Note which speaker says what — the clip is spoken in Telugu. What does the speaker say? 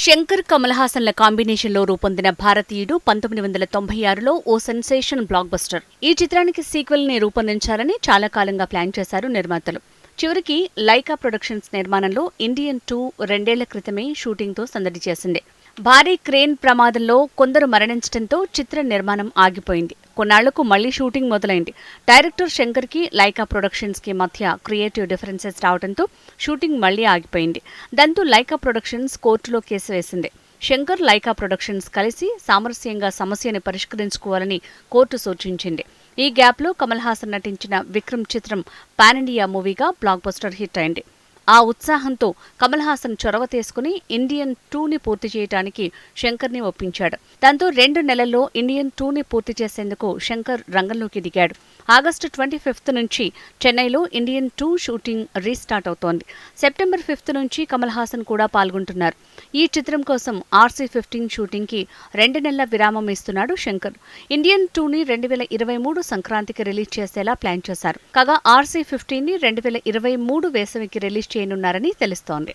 Speaker 1: శంకర్ కమల్ హాసన్ల కాంబినేషన్లో రూపొందిన భారతీయుడు పంతొమ్మిది వందల తొంభై ఆరులో ఓ సెన్సేషన్ బ్లాక్ బస్టర్. ఈ చిత్రానికి సీక్వెల్ని రూపొందించాలని చాలా కాలంగా ప్లాన్ చేశారు నిర్మాతలు. చివరికి లైకా ప్రొడక్షన్స్ నిర్మాణంలో ఇండియన్ టూ రెండేళ్ళ క్రితమే షూటింగ్తో సందడి చేసింది. భారీ క్రేన్ ప్రమాదంలో కొందరు మరణించడంతో చిత్ర నిర్మాణం ఆగిపోయింది. కొన్నాళ్ళకు మళ్ళీ షూటింగ్ మొదలైంది. డైరెక్టర్ శంకర్కి లైకా ప్రొడక్షన్స్కి మధ్య క్రియేటివ్ డిఫరెన్సెస్ రావడంతో షూటింగ్ మళ్ళీ ఆగిపోయింది. దాంతో లైకా ప్రొడక్షన్స్ కోర్టులో కేసు వేసింది. శంకర్ లైకా ప్రొడక్షన్స్ కలిసి సామరస్యంగా సమస్యని పరిష్కరించుకోవాలని కోర్టు సూచించింది. ఈ గ్యాప్లో కమల్ హాసన్ నటించిన విక్రమ్ చిత్రం పాన్ ఇండియా మూవీగా బ్లాక్ బస్టర్ హిట్ అయింది. ఆ ఉత్సాహంతో కమల్ హాసన్ చొరవ తీసుకుని ఇండియన్ టూని పూర్తి చేయడానికి శంకర్ని ఒప్పించాడు. దాంతో రెండు నెలల్లో ఇండియన్ టూని పూర్తి చేసేందుకు శంకర్ రంగంలోకి దిగాడు. ఆగస్టు ట్వంటీ ఫిఫ్త్ నుంచి చెన్నైలో ఇండియన్ టూ షూటింగ్ రీస్టార్ట్ అవుతోంది. సెప్టెంబర్ ఫిఫ్త్ నుంచి కమల్ హాసన్ కూడా పాల్గొంటున్నారు. ఈ చిత్రం కోసం ఆర్సీ ఫిఫ్టీన్ షూటింగ్కి రెండు నెలల విరామం ఇస్తున్నాడు శంకర్. ఇండియన్ టూని రెండు వేల ఇరవై మూడు సంక్రాంతికి రిలీజ్ చేసేలా ప్లాన్ చేశారు. కాగా ఆర్సీ ఫిఫ్టీన్ని రెండు వేల ఇరవై మూడు వేసవికి రిలీజ్ చేయనున్నారని తెలుస్తోంది.